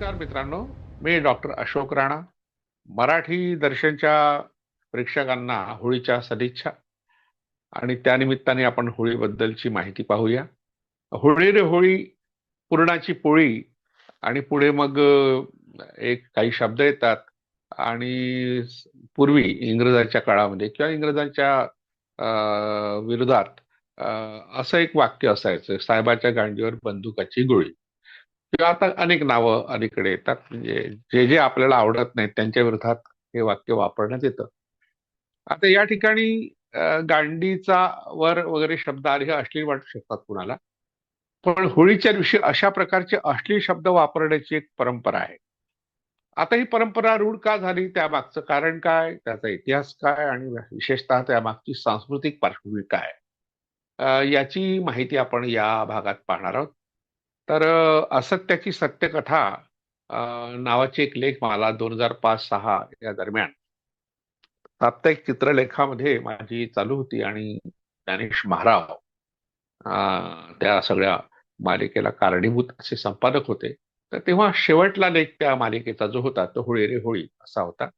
नमस्कार मित्रांनो मी डॉक्टर अशोक राणा. मराठी दर्शनच्या प्रेक्षकांना होळीच्या सदिच्छा आणि त्यानिमित्ताने आपण होळीबद्दलची माहिती पाहूया. होळी रे होळी पूर्णाची पोळी आणि पुढे मग एक काही शब्द येतात आणि पूर्वी इंग्रजांच्या काळामध्ये किंवा इंग्रजांच्या विरोधात असं एक वाक्य असायचं साहेबाच्या गांडीवर बंदुकाची गोळी. किंवा आता अनेक नावं अलीकडे येतात. म्हणजे जे जे आपल्याला आवडत नाहीत त्यांच्या विरोधात हे वाक्य वापरण्यात येतं. आता या ठिकाणी गांडीचा वर वगैरे शब्द आले हे अश्लील वाटू शकतात कुणाला. पण होळीच्या दिवशी अशा प्रकारचे अश्लील शब्द वापरण्याची एक परंपरा आहे. आता ही परंपरा रूढ का झाली त्यामागचं कारण काय त्याचा इतिहास काय आणि विशेषतः त्यामागची सांस्कृतिक पार्श्वभूमी काय? याची माहिती आपण या भागात पाहणार आहोत. तर असत्याची सत्यकथा नावाची एक लेख मला दोन हजार पाच सहा या दरम्यान साप्ताहिक चित्रलेखामध्ये माझी चालू होती आणि ज्ञानेश महाराव त्या सगळ्या मालिकेला कारणीभूत असे संपादक होते. तर तेव्हा शेवटला लेख त्या मालिकेचा जो होता तो होळी रे होळी असा होता.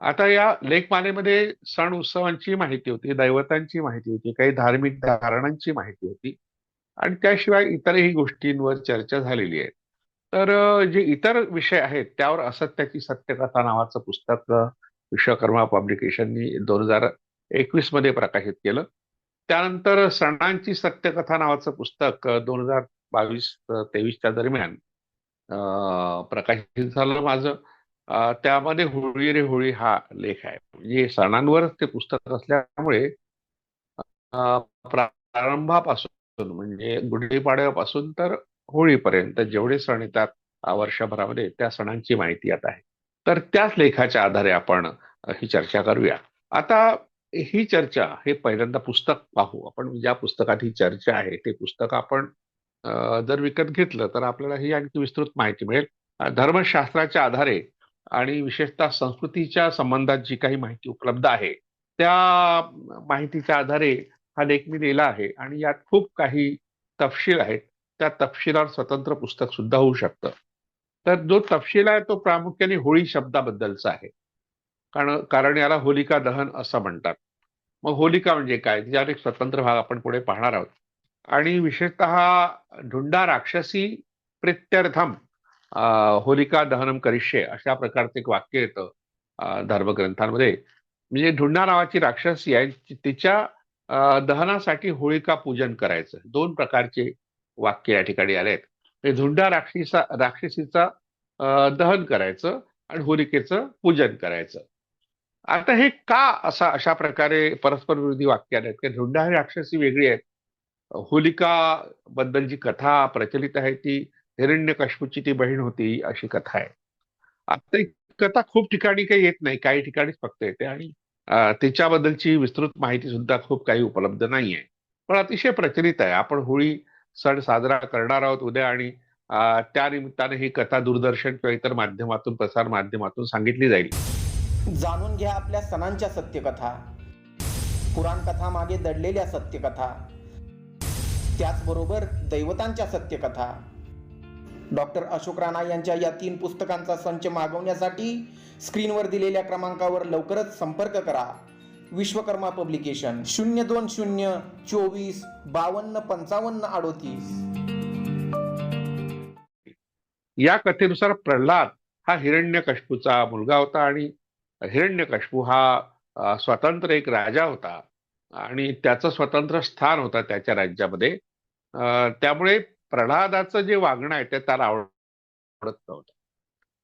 आता या लेखमालेमध्ये सण उत्सवांची माहिती होती दैवतांची माहिती होती काही धार्मिक धारणांची माहिती होती. आणि त्याशिवाय इतरही गोष्टींवर चर्चा झालेली आहे. तर जे इतर विषय आहेत त्यावर असत्याची सत्यकथा नावाचं पुस्तक विश्वकर्मा पब्लिकेशननी दोन हजार एकवीसमध्ये प्रकाशित केलं. त्यानंतर सणांची सत्यकथा नावाचं पुस्तक दोन हजार बावीस तेवीसच्या दरम्यान प्रकाशित झालं माझं. त्यामध्ये होळी रे होळी हा लेख आहे. म्हणजे सणांवरच ते पुस्तक असल्यामुळे प्रारंभापासून म्हणजे गुढीपाडव्यापासून तर होळीपर्यंत जेवढे सण येतात वर्षभरामध्ये त्या सणांची माहिती आता आहे. तर त्याच लेखाच्या आधारे आपण ही चर्चा करूया. आता ही चर्चा हे पहिल्यांदा पुस्तक पाहू. आपण ज्या पुस्तकात ही चर्चा आहे ते पुस्तक आपण जर विकत घेतलं तर आपल्याला ही आणखी विस्तृत माहिती मिळेल. धर्मशास्त्राच्या आधारे आणि विशेषतः संस्कृतीच्या संबंधात जी काही माहिती उपलब्ध आहे त्या माहितीच्या आधारे हा लेख मी लिहिला आहे आणि यात खूप काही तपशील आहेत. त्या तपशिलावर स्वतंत्र पुस्तक सुद्धा होऊ शकतं. तर जो तपशील आहे तो प्रामुख्याने होळी शब्दाबद्दलचा आहे. कारण कारण याला होलिका दहन असं म्हणतात. मग होलिका म्हणजे काय? त्याच्यावर एक स्वतंत्र भाग आपण पुढे पाहणार आहोत. आणि विशेषतः ढुंडा राक्षसी प्रित्यर्थम होलिका दहनम करिष्ये अशा प्रकारचं एक वाक्य येतं धर्मग्रंथांमध्ये. म्हणजे ढुंडा नावाची राक्षसी आहे तिच्या दहनासाठी होळिका पूजन करायचं. दोन प्रकारचे वाक्य या ठिकाणी आले आहेत. झुंडा धुंडा राक्षसा राक्षसीचा दहन करायचं आणि होलिकेचं पूजन करायचं. आता हे का असा अशा प्रकारे परस्पर विरोधी वाक्य आले आहेत? की झुंडा ही राक्षसी वेगळी आहेत. होलिका बद्दल जी कथा प्रचलित आहे ती हिरण्यकश्यपूची ती बहीण होती अशी कथा आहे. आता कथा खूप ठिकाणी काही येत नाही. काही ठिकाणीच फक्त येते आणि त्याच्याबद्दलची तिच्याबद्दलची विस्तृत माहिती सुद्धा खूप काही उपलब्ध नाहीये. पण अतिशय प्रचलित आहे. आपण होळी सण साजरा करणार आहोत उद्या आणि त्यानिमित्ताने त्या निमित्ताने ही कथा दूरदर्शन किंवा इतर माध्यमातून प्रसार माध्यमातून सांगितली जाईल. जाणून घ्या आपल्या सणांच्या सत्यकथा. पुराणकथा मागे दडलेल्या सत्यकथा. त्याचबरोबर दैवतांच्या सत्यकथा. डॉक्टर अशोक राणा यांच्या या तीन पुस्तकांचा संच मागवण्यासाठी स्क्रीनवर दिलेल्या क्रमांकावर लवकरच संपर्क करा. विश्वकर्मा पब्लिकेशन शून्य दोन शून्य चोवीस बावन्न पंचावन्न अडोतीस. या कथेनुसार प्रल्हाद हा हिरण्यकश्यपूचा मुलगा होता आणि हिरण्यकश्यपू हा स्वतंत्र एक राजा होता. आणि त्याचं स्वतंत्र स्थान होता त्याच्या राज्यामध्ये. त्यामुळे प्रल्हादाचं जे वागणं आहे ते त्याला आवडत नव्हतं.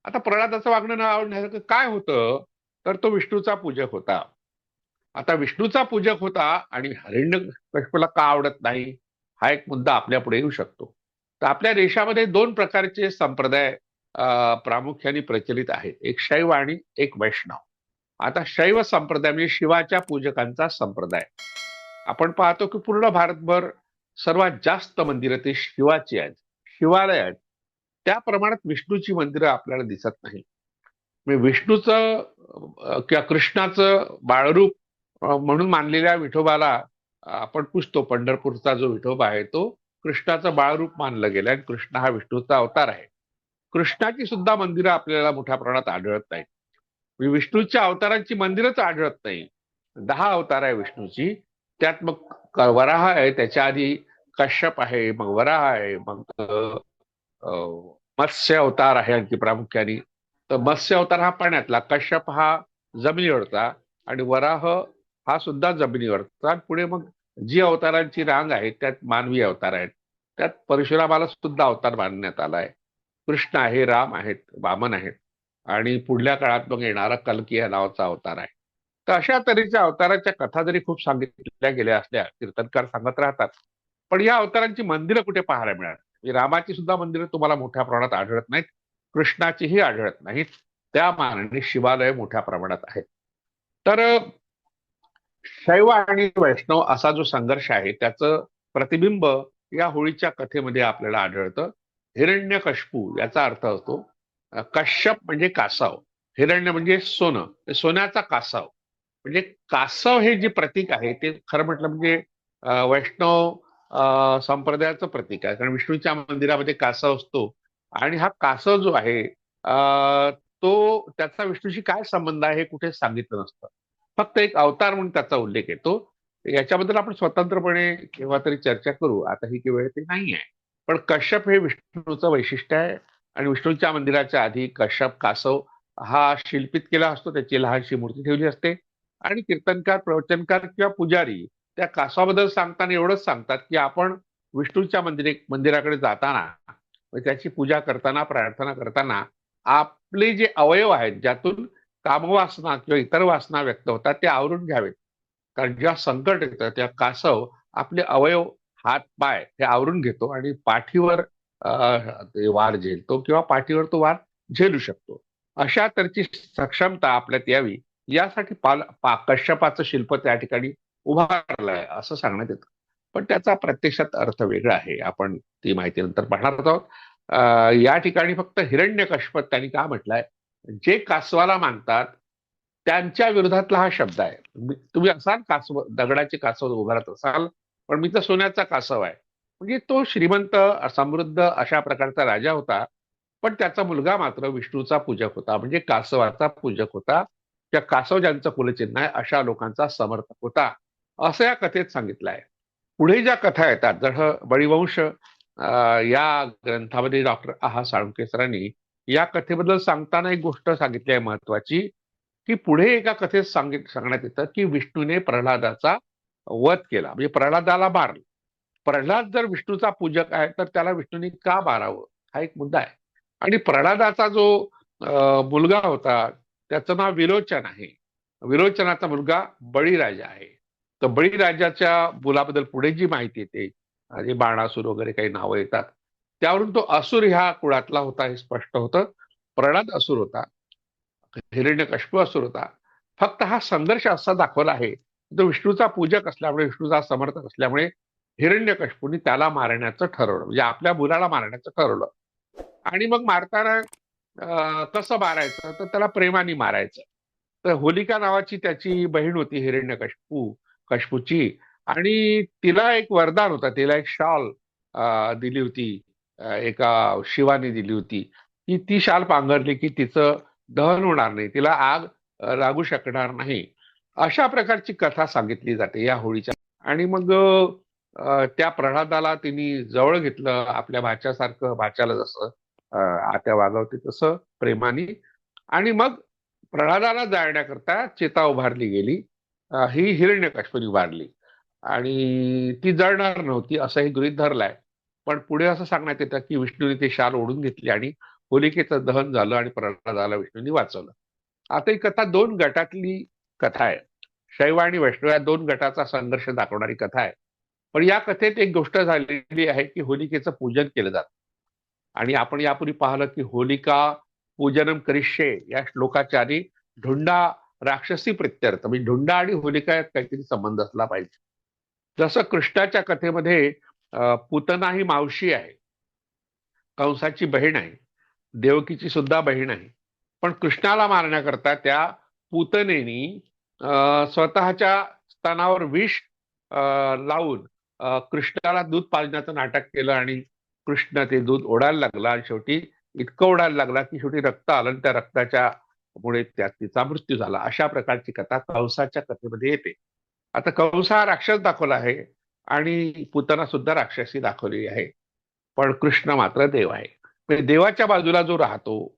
आता प्रल्हादाचं वागणं न आवडण्यासारखं काय होतं? तर तो विष्णूचा पूजक होता. आता विष्णूचा पूजक होता आणि हरिण्य हिरण्यकश्यपूला का आवडत नाही? हा एक मुद्दा आपल्या पुढे येऊ शकतो. तर आपल्या देशामध्ये दोन प्रकारचे संप्रदाय प्रामुख्याने प्रचलित आहेत. एक शैव आणि एक वैष्णव. आता शैव संप्रदाय म्हणजे शिवाच्या पूजकांचा संप्रदाय. आपण पाहतो की पूर्ण भारतभर सर्वात जास्त मंदिरं ते शिवाची आहेत. शिवालय आहेत. त्या प्रमाणात विष्णूची मंदिरं आपल्याला दिसत नाही म्हणजे विष्णूचं किंवा कृष्णाचं बाळरूप म्हणून मानलेल्या विठोबाला आपण पुजतो. पंढरपूरचा जो विठोबा आहे तो कृष्णाचं बाळरूप मानलं गेलं आणि कृष्ण हा विष्णूचा अवतार आहे. कृष्णाची सुद्धा मंदिरं आपल्याला मोठ्या प्रमाणात आढळत नाहीत. म्हणजे विष्णूच्या अवतारांची मंदिरच आढळत नाही. दहा अवतार आहे विष्णूची. त्यात मग वराह आहे? त्याच्या आधी कश्यप आहे मग वराह आहे मग मत्स्य अवतार आहे आणखी प्रामुख्याने. तर मत्स्य अवतार हा पाण्यातला कश्यप हा जमिनीवरचा आणि वराह हा सुद्धा जमिनीवरचा. पुढे मग जी अवतारांची रांग आहे त्यात मानवी अवतार आहेत. त्यात परशुरामाला सुद्धा अवतार मानण्यात आला आहे. कृष्ण आहे राम आहेत वामन आहेत. आणि पुढल्या काळात मग येणारा कलकी या नावाचा अवतार आहे. तर अशा तऱ्हेच्या अवताराच्या कथा जरी खूप सांगितल्या गेल्या असल्या कीर्तनकार सांगत राहतात. पण या अवतारांची मंदिरं कुठे पाहायला मिळणार? म्हणजे रामाची सुद्धा मंदिरं तुम्हाला मोठ्या प्रमाणात आढळत नाहीत. कृष्णाचीही आढळत नाहीत. त्या मानाने शिवालय मोठ्या प्रमाणात आहेत. तर शैव आणि वैष्णव असा जो संघर्ष आहे त्याचं प्रतिबिंब या होळीच्या कथेमध्ये आपल्याला आढळतं. हिरण्य कशपू याचा अर्थ असतो कश्यप म्हणजे कासाव. हिरण्य म्हणजे सोनं. सोन्याचा कासाव. म्हणजे कासव हे जे प्रतीक आहे ते खरं म्हटलं म्हणजे वैष्णव संप्रदायाचं प्रतीक आहे. कारण विष्णूच्या मंदिरामध्ये कासव असतो. आणि हा कासव जो आहे तो त्याचा विष्णूशी काय संबंध आहे हे कुठे सांगितलं नसतं. फक्त एक अवतार म्हणून त्याचा उल्लेख येतो. याच्याबद्दल आपण स्वतंत्रपणे केव्हा तरी चर्चा करू. आता ही वेळ ते नाही आहे. पण कश्यप हे विष्णूचं वैशिष्ट्य आहे. आणि विष्णूच्या मंदिराच्या आधी कश्यप कासव हा शिल्पित केला असतो. त्याची लहानशी मूर्ती ठेवली असते. आणि कीर्तनकार प्रवचनकार किंवा पुजारी त्या कासवाबद्दल सांगताना एवढंच सांगतात की आपण विष्णूच्या मंदिरे मंदिराकडे जाताना म्हणजे त्याची पूजा करताना प्रार्थना करताना आपले जे अवयव आहेत ज्यातून कामवासना किंवा इतर वासना व्यक्त होतात ते आवरून घ्यावेत. कारण जेव्हा संकट येतं त्या कासव आपले अवयव हात पाय हे आवरून घेतो आणि पाठीवर वार झेलतो किंवा पाठीवर तो वार झेलू शकतो. अशा तऱ्हेची सक्षमता आपल्यात यावी. यासाठी पाल पा कश्यपाचं शिल्प त्या ठिकाणी उभारलंय असं सांगण्यात येतं. पण त्याचा प्रत्यक्षात अर्थ वेगळा आहे. आपण ती माहिती नंतर पाहणार आहोत. या ठिकाणी फक्त हिरण्यकश्यप त्यांनी का म्हटलंय? जे कासवाला मानतात त्यांच्या विरोधातला हा शब्द आहे. तुम्ही असाल कासव दगडाचे कासव उभारत असाल पण मी तर सोन्याचा कासव आहे. म्हणजे तो श्रीमंत समृद्ध अशा प्रकारचा राजा होता पण त्याचा मुलगा मात्र विष्णूचा पूजक होता. म्हणजे कासवाचा पूजक होता. त्या कासव ज्यांचं कुलचिन्ह आहे अशा लोकांचा समर्थक होता. असं या कथेत सांगितलं आहे पुढे ज्या कथा येतात जसं बळीवंश या ग्रंथामध्ये डॉक्टर आहा. साळुंके सरांनी या कथेबद्दल सांगताना एक गोष्ट सांगितली आहे महत्वाची की पुढे एका कथेत सांगित सांगण्यात येतं की विष्णूने प्रल्हादाचा वध केला. म्हणजे प्रल्हादाला मारलं प्रल्हाद जर विष्णूचा पूजक आहे तर त्याला विष्णूने का मारावं हा एक मुद्दा आहे. आणि प्रल्हादाचा जो मुलगा होता त्याचं नाव विरोचन आहे. विरोचनाचा मुलगा बळीराजा आहे. तर बळीराजाच्या मुलाबद्दल पुढे जी माहिती येते आणि बाणासूर वगैरे काही नावं येतात त्यावरून तो असुर ह्या कुळातला होता हे स्पष्ट होतं. प्रणाद असुर होता हिरण्यकश्यप असुर होता. फक्त हा संघर्ष असा दाखवला आहे तो विष्णूचा पूजक असल्यामुळे विष्णूचा समर्थक असल्यामुळे हिरण्यकश्यपूने त्याला मारण्याचं ठरवलं म्हणजे आपल्या मुलाला मारण्याचं ठरवलं. आणि मग मारताना कसं मारायचं तर त्याला प्रेमाने मारायचं. तर होलिका नावाची त्याची बहीण होती हिरण्यकश्यपू कशपूची आणि तिला एक वरदान होता तिला एक शाल दिली होती एका शिवाने दिली होती. की ती शाल पांघरली की तिचं दहन होणार नाही तिला आग लागू शकणार नाही. अशा प्रकारची कथा सांगितली जाते या होळीच्या. आणि मग त्या प्रल्हादाला तिने जवळ घेतलं आपल्या भाच्यासारखं भाच्याला जसं. आत्या वागवते तसं प्रेमाने. आणि मग प्रल्हादाला जाळण्याकरता चेता उभारली गेली. ही हिरण्यकश्यपनी उभारली. आणि ती जळणार नव्हती असंही गृहीत धरलाय. पण पुढे असं सांगण्यात येतं की विष्णूने ते शाल ओढून घेतली आणि होलिकेचं दहन झालं आणि प्रल्हादाला विष्णूने वाचवलं. आता ही कथा दोन गटातली कथा आहे. शैव आणि वैष्णव या दोन गटाचा संघर्ष दाखवणारी कथा आहे. पण या कथेत एक गोष्ट झालेली आहे की होलिकेचं पूजन केलं जातं. आणि आपण यापूर्वी पाहिलं की होलिका पूजनम करिष्ये या श्लोकाच्या आधी ढुंडा राक्षसी प्रत्यर्थ म्हणजे ढुंडा आणि होलिका यात काहीतरी संबंध असला पाहिजे. जसं कृष्णाच्या कथेमध्ये पुतना ही मावशी आहे. कंसाची बहीण आहे. देवकीची सुद्धा बहीण आहे. पण कृष्णाला मारण्याकरता त्या पुतनेनी अं, स्वतःच्या स्तनावर विष अं, लावून कृष्णाला दूध पाजण्याचं नाटक केलं आणि कृष्ण ते दूध ओढायला लागला आणि शेवटी इतकं ओढायला लागला की शेवटी रक्त आलं आणि त्या रक्ताच्या मुळे त्या तिचा मृत्यू झाला. अशा प्रकारची कथा कंसाच्या कथेमध्ये येते. आता कंस हा राक्षस दाखवला आहे आणि पुतना सुद्धा राक्षसी दाखवली आहे. पण कृष्ण मात्र देव आहे. म्हणजे देवाच्या बाजूला जो राहतो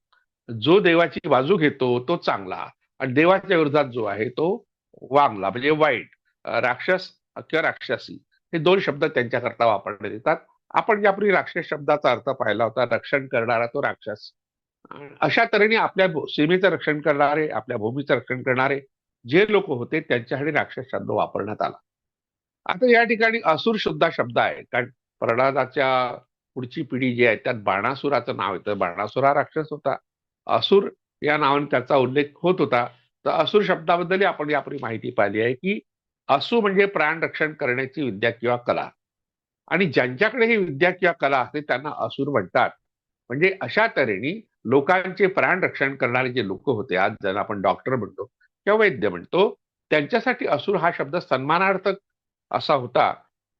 जो देवाची बाजू घेतो तो चांगला. आणि देवाच्या विरोधात जो आहे तो वांगला म्हणजे वाईट. राक्षस किंवा राक्षसी हे दोन शब्द त्यांच्याकरता वापरण्यात येतात. आपण ज्यापूर्वी राक्षस शब्दाचा अर्थ पाहिला होता रक्षण करणारा तो राक्षस. अशा तऱ्हेने आपल्या सीमेचं रक्षण करणारे आपल्या भूमीचं रक्षण करणारे जे लोक होते त्यांच्यासाठी राक्षस शब्द वापरण्यात आला. आता या ठिकाणी असुर सुद्धा शब्द आहे कारण प्रणादाच्या पुढची पिढी जी आहे त्यात बाणासुराचं नाव येतं. बाणासुर हा राक्षस होता. असुर या नावाने त्याचा उल्लेख होत होता. तर असुर शब्दाबद्दलही आपण यापूर्वी माहिती पाहिली आहे की असू म्हणजे प्राण रक्षण करण्याची विद्या किंवा कला. आणि ज्यांच्याकडे ही विद्या किंवा कला असते त्यांना असुर म्हणतात. म्हणजे अशा तऱ्हेने लोकांचे प्राण रक्षण करणारे जे लोक होते आज ज्यांना आपण डॉक्टर म्हणतो किंवा वैद्य म्हणतो त्यांच्यासाठी असुर हा शब्द सन्मानार्थक असा होता.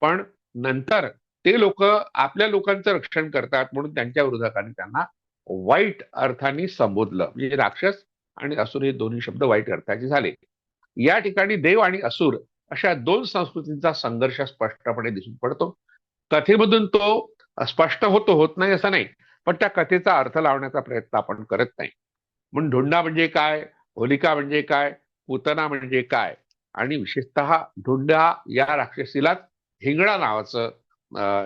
पण नंतर ते लोक आपल्या लोकांचं रक्षण करतात म्हणून त्यांच्या विरोधकांनी त्यांना वाईट अर्थाने संबोधलं. म्हणजे राक्षस आणि असुर हे दोन्ही शब्द वाईट अर्थाचे झाले. या ठिकाणी देव आणि असुर अशा दोन संस्कृतींचा संघर्ष स्पष्टपणे दिसून पडतो. कथेमधून तो स्पष्ट होतो होत नाही असं नाही. पण त्या कथेचा अर्थ लावण्याचा प्रयत्न आपण करत नाही. म्हणून ढोंडा म्हणजे काय? होलिका म्हणजे काय? पुतना म्हणजे काय? आणि विशेषतः ढोंडा या राक्षसीलाच हिंगडा नावाचं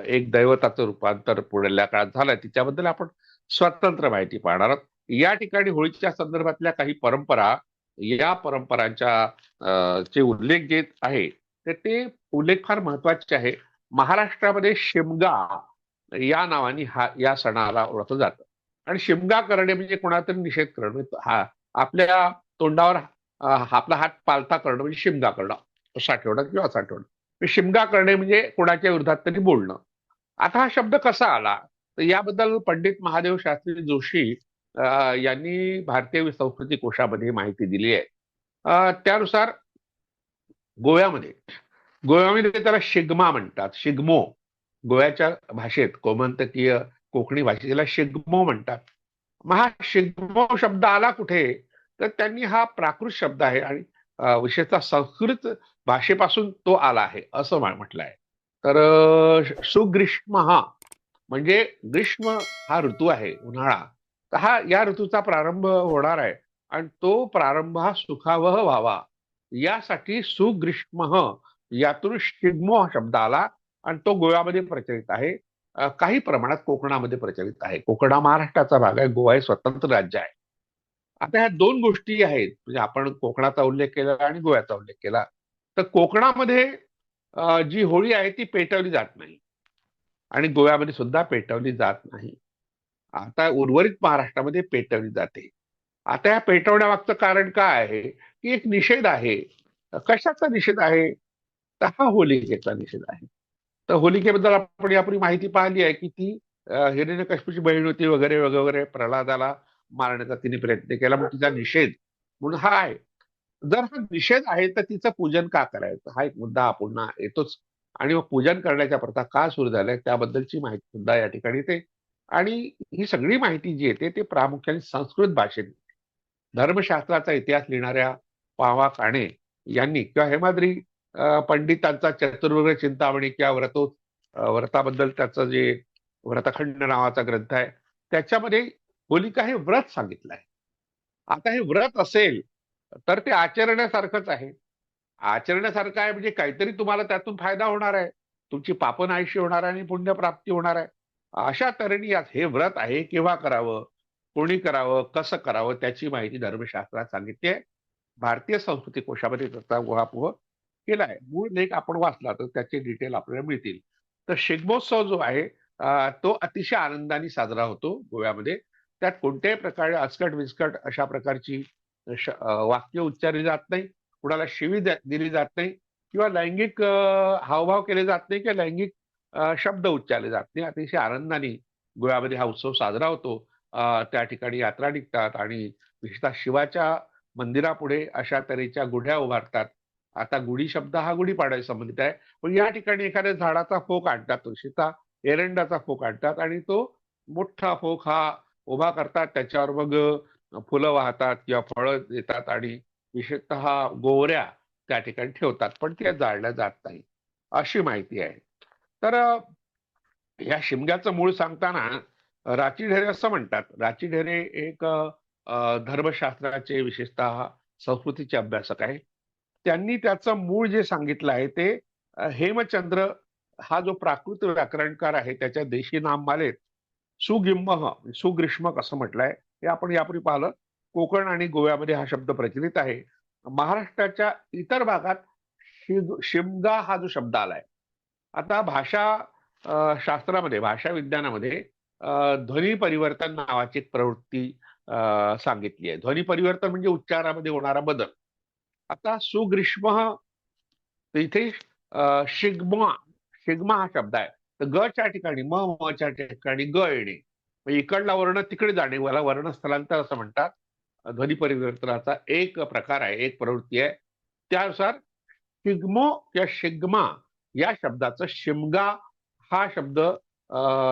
एक दैवताचं रूपांतर पुढल्या काळात झालं तिच्याबद्दल आपण स्वतंत्र माहिती पाहणार आहोत. या ठिकाणी होळीच्या संदर्भातल्या काही परंपरा या परंपरांच्या चे उल्लेख जे आहे तर ते उल्लेख फार महत्त्वाचे आहे. महाराष्ट्रामध्ये शिमगा या नावाने हा या सणाला ओळखलं जातं. आणि शिमगा करणे म्हणजे कोणातरी निषेध करणं. म्हणजे हा आपल्या तोंडावर आपला हात पालथा करणं म्हणजे शिमगा करणं. असा ठेवणं किंवा असा ठेवणं शिमगा करणे म्हणजे कोणाच्या विरोधात तरी बोलणं. आता हा शब्द कसा आला? तर याबद्दल पंडित महादेव शास्त्री जोशी यांनी भारतीय संस्कृती कोशामध्ये माहिती दिली आहे. त्यानुसार गोव्यामध्ये गोव्यामध्ये त्याला शिगमा म्हणतात. शिगमो. गोव्याच्या भाषेत कोमंतकीय कोकणी भाषेत शिग्मो शिगमो म्हणतात. मग हा शिगमो शब्द आला कुठे? तर त्यांनी हा प्राकृत शब्द आहे आणि विशेषतः संस्कृत भाषेपासून तो आला आहे असं म्हटलं आहे तर सुग्रीष्म हा म्हणजे ग्रीष्म हा ऋतू आहे उन्हाळा. तर हा या ऋतूचा प्रारंभ होणार आहे आणि तो प्रारंभ हा सुखावह व्हावा. यासाठी सुग्रीष्म यातून शिग्मो हा शब्द आला आणि तो गोव्यामध्ये प्रचलित आहे. काही प्रमाणात कोकणामध्ये प्रचलित आहे. कोकण हा महाराष्ट्राचा भाग आहे. गोवा हे स्वतंत्र राज्य आहे. आता ह्या दोन गोष्टी आहेत. म्हणजे आपण कोकणाचा उल्लेख केला आणि गोव्याचा उल्लेख केला. तर कोकणामध्ये जी होळी आहे ती पेटवली जात नाही. आणि गोव्यामध्ये सुद्धा पेटवली जात नाही. आता उर्वरित महाराष्ट्रामध्ये पेटवली जाते. आता या पेटवण्यामागचं कारण काय आहे? की एक निषेध आहे. कशाचा निषेध आहे? तर हा होलिकेचा निषेध आहे. तर होलिकेबद्दल आपण यापूर्वी माहिती पाहिली आहे की ती हिरण्य हिरण्यकश्यपूची बहीण होती वगैरे वगैरे प्रल्हादाला मारण्याचा तिने प्रयत्न केला मग तिचा निषेध म्हणून हा आहे. जर हा निषेध आहे तर तिचं पूजन का करायचं? हा एक मुद्दा पुन्हा येतोच. आणि मग पूजन करण्याच्या प्रथा का सुरू झाल्या त्याबद्दलची माहिती सुद्धा या ठिकाणी येते. आणि ही सगळी माहिती जी येते ते प्रामुख्याने संस्कृत भाषेत धर्मशास्त्राचा इतिहास लिहिणाऱ्या पावा काणे यांनी किंवा हेमाद्री पंडितांचा चतुर्वग्र चिंतामणी किंवा व्रतो व्रताबद्दल त्याचं जे व्रतखंड नावाचा ग्रंथ आहे त्याच्यामध्ये होलिका हे व्रत सांगितलं आहे. आता हे व्रत असेल तर ते आचरण्यासारखंच आहे. आचरण्यासारखं आहे म्हणजे काहीतरी तुम्हाला त्यातून फायदा होणार आहे. तुमची पापन आयुष्य होणार आहे आणि पुण्यप्राप्ती होणार आहे. अशा तऱ्हेने हे व्रत आहे केव्हा करावं कोणी करावं कसं करावं त्याची माहिती धर्मशास्त्रात सांगितली आहे. भारतीय संस्कृती कोशामध्ये त्याचा उहापोह केला आहे. मूळ लेख आपण वाचला तर त्याचे डिटेल आपल्याला मिळतील. तर शिगमोत्सव जो आहे तो अतिशय आनंदाने साजरा होतो गोव्यामध्ये. त्यात कोणत्याही प्रकारे अस्कट विस्कट अशा प्रकारची वाक्य उच्चारली जात नाही. कुणाला शिवी दिली जात नाही किंवा लैंगिक हावभाव केले जात नाही किंवा लैंगिक शब्द उच्चारले जात नाही. अतिशय आनंदाने गोव्यामध्ये हा उत्सव साजरा होतो. त्या ठिकाणी यात्रा निघतात आणि विशेषतः शिवाच्या मंदिरापुढे अशा तऱ्हेच्या गुढ्या उभारतात. आता गुढी शब्द हा गुढीपाडव्या संबंधित आहे. पण या ठिकाणी एखाद्या झाडाचा फोक आणतात विशेषतः एरंडाचा फोक आणतात आणि तो मोठा फोक हा उभा करतात. त्याच्यावर मग फुलं वाहतात किंवा फळं देतात आणि विशेषतः गोवऱ्या त्या ठिकाणी ठेवतात पण त्या जाळल्या जात नाही अशी माहिती आहे. तर या शिमग्याचं मूळ सांगताना राची ढेरे असं म्हणतात. राची ढेरे एक धर्मशास्त्राचे विशेषतः संस्कृतीचे अभ्यासक आहे. त्यांनी त्याचं मूळ जे सांगितलं आहे ते हेमचंद्र हा जो प्राकृत व्याकरणकार आहे त्याच्या देशी नाममालेत सुगिम्मह सुग्रीष्मक असं म्हटलंय. हे आपण यापूर्वी पाहिलं. कोकण आणि गोव्यामध्ये हा शब्द प्रचलित आहे. महाराष्ट्राच्या इतर भागात शिग- शिमगा हा जो शब्द आलाय. आता भाषा शास्त्रामध्ये भाषा विज्ञानामध्ये ध्वनी परिवर्तन नावाची एक प्रवृत्ती सांगितली आहे. ध्वनी परिवर्तन म्हणजे उच्चारामध्ये होणारा बदल. आता सुग्रीष्म इथे शिग्मा शिग्मा हा शब्द आहे. तर गच्या ठिकाणी म मच्या ठिकाणी ग येणे. इकडला वर्ण तिकडे जाणे. याला वर्ण स्थलांतर असं म्हणतात. ध्वनी परिवर्तनाचा एक प्रकार आहे एक प्रवृत्ती आहे. त्यानुसार शिग्मो या शिग्मा या शब्दाचं शिमगा हा शब्द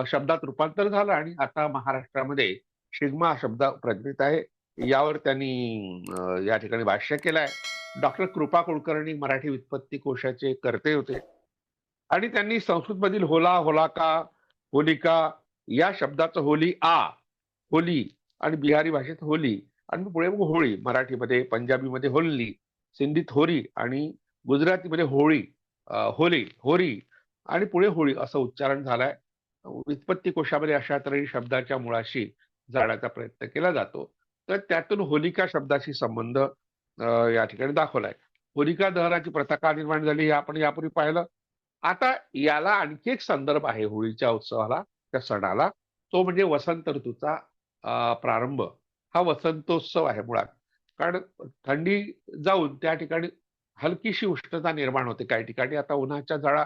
शब्दात रूपांतर झालं आणि आता महाराष्ट्रामध्ये शिग्मा हा शब्द प्रचलित आहे. यावर त्यांनी या ठिकाणी भाष्य केलंय. डॉक्टर कृपा कुलकर्णी मराठी व्युत्पत्ती कोशाचे कर्ते होते. आणि त्यांनी संस्कृतमधील होला होलाका होलिका या शब्दाचं होली आ होली आणि बिहारी भाषेत होली आणि पुढे मग होळी. मराठीमध्ये पंजाबीमध्ये होल्ली सिंधीत होरी आणि गुजरातीमध्ये होळी होली होरी आणि पुढे होळी असं उच्चारण झालंय. व्युत्पत्ती कोशामध्ये अशा तऱ्हे शब्दाच्या मुळाशी जाण्याचा प्रयत्न केला जातो. तर त्यातून होलिका शब्दाशी संबंध या ठिकाणी दाखवलाय. होलिका दहनाची प्रथा का निर्माण झाली हे आपण यापूर्वी पाहिलं. आता याला आणखी एक संदर्भ आहे होळीच्या उत्सवाला त्या सणाला. तो म्हणजे वसंत ऋतूचा प्रारंभ. हा वसंतोत्सव आहे मुळात. कारण थंडी जाऊन त्या ठिकाणी हलकीशी उष्णता निर्माण होते काही ठिकाणी. आता उन्हाच्या जळा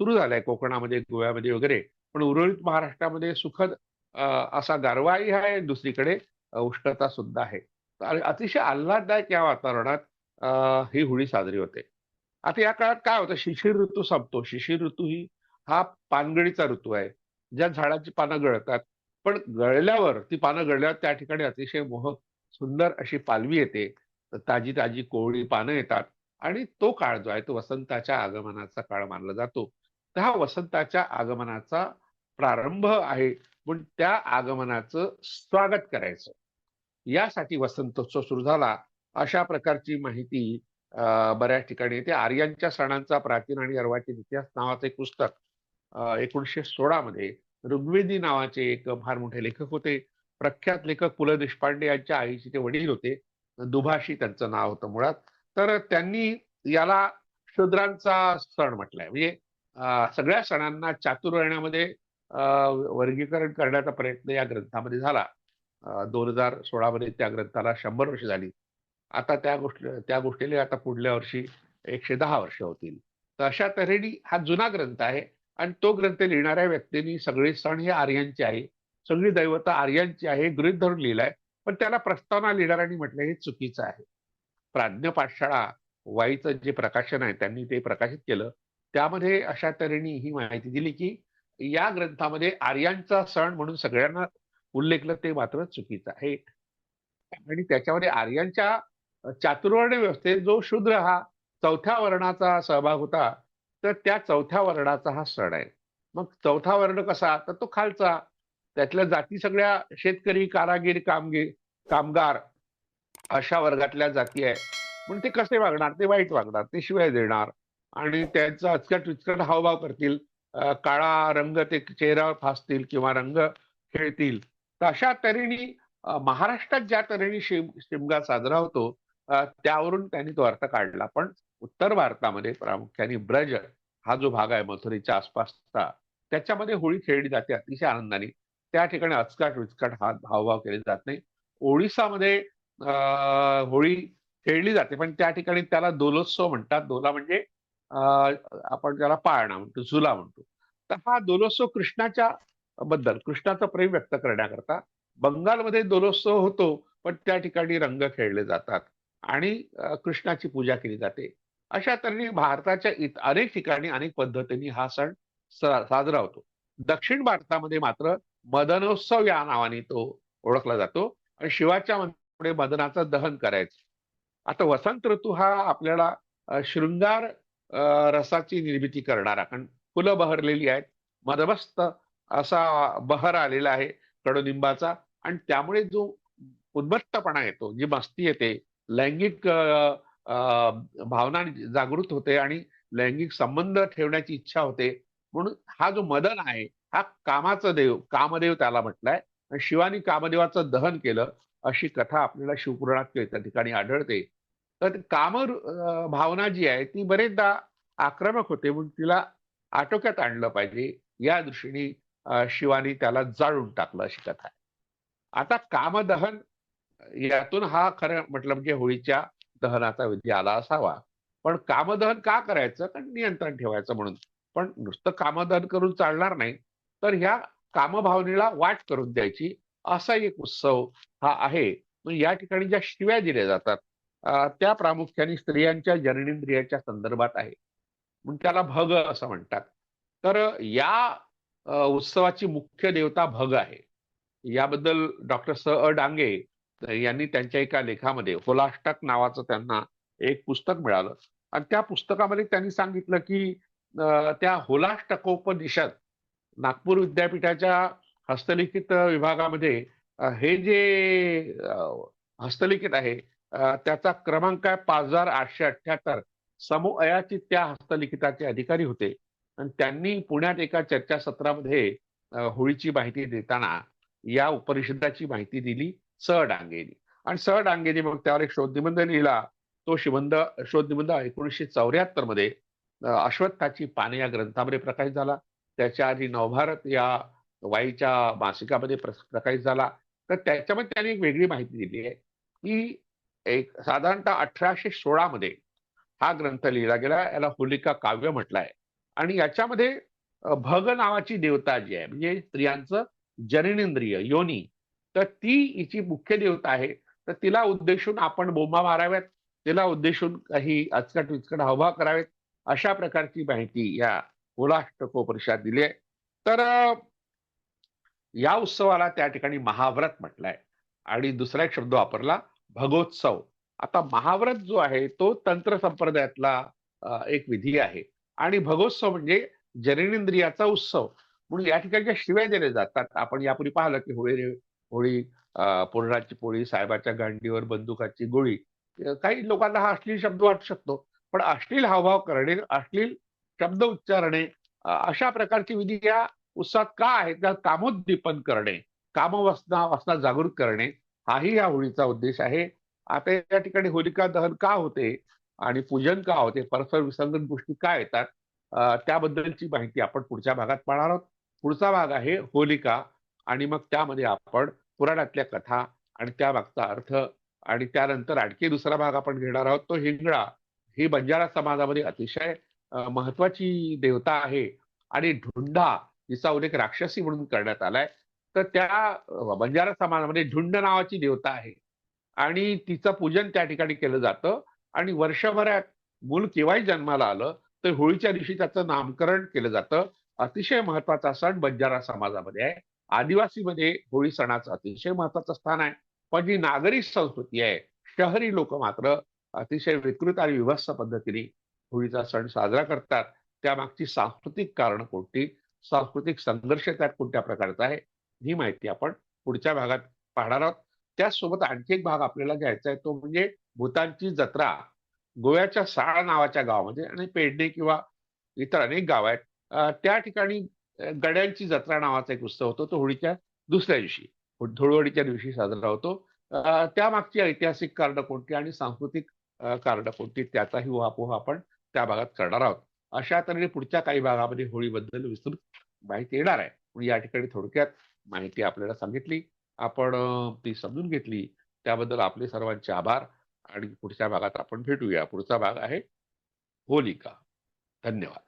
सुरू झालाय कोकणामध्ये गोव्यामध्ये वगैरे. पण उर्वरित महाराष्ट्रामध्ये सुखद असा गारवाही आहे दुसरीकडे. उष्णता सुद्धा आहे. अतिशय आल्हाददायक या वातावरणात ही होळी साजरी होते. आता या काळात काय होतं? शिशिर ऋतू संपतो. शिशिर ऋतू ही हा पानगळीचा ऋतू आहे. ज्या झाडाची पानं गळतात पण गळल्यावर ती पानं गळल्यावर त्या ठिकाणी अतिशय मोहक सुंदर अशी पालवी येते. ताजी ताजी कोवळी पानं येतात. आणि तो काळ जो आहे तो वसंताच्या आगमनाचा काळ मानला जातो. तर हा वसंताच्या आगमनाचा प्रारंभ आहे. पण त्या आगमनाचं स्वागत करायचं. यासाठी वसंतोत्सव सुरू झाला. अशा प्रकारची माहिती बऱ्याच ठिकाणी येते. आर्यांच्या सणांचा प्राचीन आणि अर्वाचीन इतिहास नावाचं एक पुस्तक एकोणीसशे सोळा मध्ये ऋग्वेदी नावाचे एक फार मोठे लेखक होते. प्रख्यात लेखक पु ल देशपांडे यांच्या आईचे ते वडील होते. दुभाषी त्यांचं नाव होतं मुळात. तर त्यांनी याला शूद्रांचा सण म्हटलाय. म्हणजे सगळ्या सणांना चातुर्वर्ण्यामध्ये वर्गीकरण करण्याचा प्रयत्न या ग्रंथामध्ये झाला. दोन हजार सोळा मध्ये त्या ग्रंथाला शंभर वर्ष झाली. आता त्या गोष्टी त्या गोष्टीला आता पुढल्या वर्षी एकशे दहा वर्ष होतील. तर अशा तऱ्हेने हा जुना ग्रंथ आहे आणि तो ग्रंथ लिहिणाऱ्या व्यक्तींनी सगळे सण हे आर्यांचे आहे. सगळी दैवता आर्यांची आहे गृहित धरून लिहिलाय पण त्याला प्रस्तावना लिहिणाऱ्यांनी म्हटलं हे चुकीचं आहे. प्राज्ञ पाठशाळा वाईचं जे प्रकाशन आहे त्यांनी ते प्रकाशित केलं. त्यामध्ये अशा तऱ्हेने ही माहिती दिली की या ग्रंथामध्ये आर्यांचा सण म्हणून सगळ्यांना उल्लेखलं ते मात्र चुकीचं आहे. आणि त्याच्यामध्ये आर्यांच्या चातुर्वर्ण व्यवस्थेत जो शूद्र हा चौथ्या वर्णाचा सहभाग होता तर त्या चौथ्या वर्णाचा हा सण आहे. मग चौथा वर्ण कसा? तर तो खालचा. त्यातल्या जाती सगळ्या शेतकरी कारागीर कामगीर कामगार अशा वर्गातल्या जाती आहे पण ते कसे वागणार? ते वाईट वागणार. ते शिवाय देणार. आणि त्यांचा अचकट विचकट हावभाव करतील. काळा रंग ते चेहऱ्यावर फासतील किंवा रंग खेळतील. तर अशा तऱ्हेने महाराष्ट्रात ज्या तऱ्हेने शिम शिमगा साजरा होतो त्यावरून त्यांनी तो अर्थ काढला. पण उत्तर भारतामध्ये प्रामुख्याने ब्रज हा जो भाग आहे मथुरेच्या आसपासचा त्याच्यामध्ये होळी खेळली जाते अतिशय आनंदाने. त्या ठिकाणी अचकाट विचकाट हा हावभाव केले जात नाही. ओडिसामध्ये अं, होळी खेळली जाते पण त्या ठिकाणी त्याला दोलोत्सव म्हणतात. दोला म्हणजे आपण त्याला पाळणा म्हणतो झुला म्हणतो. तर हा दोलोत्सव कृष्णाच्या बद्दल कृष्णाचं प्रेम व्यक्त करण्याकरता. बंगालमध्ये दोलोत्सव होतो पण त्या ठिकाणी रंग खेळले जातात आणि कृष्णाची पूजा केली जाते. अशा तऱ्हेने भारताच्या अनेक ठिकाणी अनेक पद्धतीने हा सण साजरा होतो. दक्षिण भारतामध्ये मात्र मदनोत्सव या नावाने तो ओळखला जातो आणि शिवाच्या पुढे मदनाचं दहन करायचं. आता वसंत ऋतू हा आपल्याला शृंगार रसाची निर्मिती करणारा कारण फुलं बहरलेली आहेत. मदमस्त असा बहर आलेला आहे कडुनिंबाचा. आणि त्यामुळे जो उन्मत्तपणा येतो जी मस्ती येते लैंगिक अ, भावना जागृत होते आणि लैंगिक संबंध ठेवण्याची इच्छा होते. म्हणून हा जो मदन आहे हा कामाचा देव कामदेव त्याला म्हटलाय. शिवानी कामदेवाचं दहन केलं अशी कथा आपल्याला शिवपुराणात त्या ठिकाणी आढळते. तर काम भावना जी आहे ती बरेचदा आक्रमक होते म्हणून तिला आटोक्यात आणलं पाहिजे. या दृष्टीने शिवानी त्याला जाळून टाकलं अशी कथा आहे. आता कामदहन यातून हा खरं म्हटलं म्हणजे होळीच्या दहनाचा विधी आला असावा. पण कामदहन का करायचं? कारण नियंत्रण ठेवायचं म्हणून. पण नुसतं कामदहन करून चालणार नाही तर ह्या कामभावनेला वाट करून द्यायची असा एक उत्सव हा आहे. या ठिकाणी ज्या शिव्या दिल्या जातात त्या प्रामुख्याने स्त्रियांच्या जननेंद्रियाच्या संदर्भात आहे. म्हणून त्याला भग असं म्हणतात. तर या उत्सवाची मुख्य देवता भग आहे. याबद्दल डॉक्टर स अ डांगे यांनी त्यांच्या एका लेखामध्ये होलाष्टक नावाचं त्यांना एक पुस्तक मिळालं. आणि त्या पुस्तकामध्ये त्यांनी सांगितलं की त्या होलाष्टकोपनिषद नागपूर विद्यापीठाच्या हस्तलिखित विभागामध्ये हे जे हस्तलिखित आहे त्याचा क्रमांक आहे पाच हजार आठशे अठ्ठ्याहत्तर. समूहयाची त्या हस्तलिखिताचे अधिकारी होते. आणि त्यांनी पुण्यात एका चर्चासत्रामध्ये होळीची माहिती देताना या उपरिषदाची माहिती दिली स डांगेनी आणि स डांगेनी मग त्यावर एक शोधनिबंध लिहिला. तो शिबंध शोधनिबंध एकोणीसशे चौऱ्याहत्तरमध्ये अश्वत्थाची पाने या ग्रंथामध्ये प्रकाशित झाला. त्याच्या आधी नवभारत या वाईच्या मासिकामध्ये प्रकाशित झाला. तर त्याच्यामध्ये त्यांनी एक वेगळी माहिती दिली आहे की एक साधारणतः अठराशे सोळा मध्ये हा ग्रंथ लिहिला गेला. याला होलिका काव्य म्हटलंय आणि याच्यामध्ये भग नावाची देवता जी आहे म्हणजे स्त्रियांचं जननेंद्रिय योनी तर ती हिची मुख्य देवता आहे. तर तिला उद्देशून आपण बोंबा माराव्यात तिला उद्देशून काही अचकट विचकट हावभाव करावेत अशा प्रकारची माहिती या होलाष्टकोपनिषदात दिली आहे तर या उत्सवाला त्या ठिकाणी महाव्रत म्हटलंय. आणि दुसरा एक शब्द वापरला भगोत्सव. आता महाव्रत जो आहे तो तंत्र संप्रदायातला एक विधी आहे. आणि भगोत्सव म्हणजे जननेंद्रियाचा उत्सव. म्हणून या ठिकाणच्या शिव्या दिल्या जातात आपण यापूर्वी पाहिलं की होळी होळी अं, पोळी साहेबाच्या गांडीवर बंदुकाची गोळी. काही लोकांना हा अश्लील शब्द वाटू शकतो पण अश्लील हावभाव करणे अश्लील शब्द उच्चारणे अशा प्रकारची विधी या उत्साहात का आहेत? त्या कामोद्दीपन करणे कामवासना वासना जागृत करणे हाही या होळीचा उद्देश आहे. आता या ठिकाणी होलिका दहन का होते? आणि पूजन का होते? परस्पर विसंगत गोष्टी काय येतात? त्याबद्दलची माहिती आपण पुढच्या भागात पाहणार आहोत. पुढचा भाग आहे होलिका आणि मग त्यामध्ये आपण पुराणातल्या कथा आणि त्या भागचा अर्थ आणि त्यानंतर आणखी दुसरा भाग आपण घेणार आहोत. तो हिंगळा. ही बंजारा समाजामध्ये अतिशय महत्वाची देवता आहे आणि ढुंडा तिचा उल्लेख राक्षसी म्हणून करण्यात आलाय. तर त्या बंजारा समाजामध्ये ढुंड नावाची देवता आहे आणि तिचं पूजन त्या ठिकाणी केलं जातं. आणि वर्षभरात मूल केव्हाही जन्माला आलं तर होळीच्या दिवशी त्याचं नामकरण केलं जातं. अतिशय महत्त्वाचा सण बंजारा समाजामध्ये आहे. आदिवासीमध्ये होळी सणाचं अतिशय महत्वाचं स्थान आहे. पण जी नागरी संस्कृती आहे शहरी लोक मात्र अतिशय विकृत आणि विभत्स पद्धतीने होळीचा सण साजरा करतात. त्यामागची सांस्कृतिक कारण कोणती? सांस्कृतिक संघर्ष त्यात कोणत्या प्रकारचा आहे? ही माहिती आपण पुढच्या भागात पाहणार आहोत. त्याचसोबत आणखी एक भाग आपल्याला घ्यायचा आहे तो म्हणजे भूतांची जत्रा गोव्याच्या साळ नावाच्या गावामध्ये म्हणजे आणि पेडणे किंवा इतर अनेक गाव आहेत. त्या ठिकाणी गड्यांची जत्रा नावाचा एक उत्सव होतो. तो होळीच्या दुसऱ्या दिवशी धुळवडीच्या दिवशी साजरा होतो. त्यामागची ऐतिहासिक कारण कोणती आणि सांस्कृतिक कारण कोणती त्याचाही उहापोह आपण त्या भागात करणार आहोत. अशा तऱ्हेने पुढच्या काही भागामध्ये होळीबद्दल विस्तृत माहिती येणार आहे. म्हणून या ठिकाणी थोडक्यात माहिती आपल्याला सांगितली. आपण ती समजून घेतली. त्याबद्दल आपले सर्वांचे आभार. आणि पुढच्या भागात आपण भेटूया. पुढचा भाग आहे होलिका. धन्यवाद.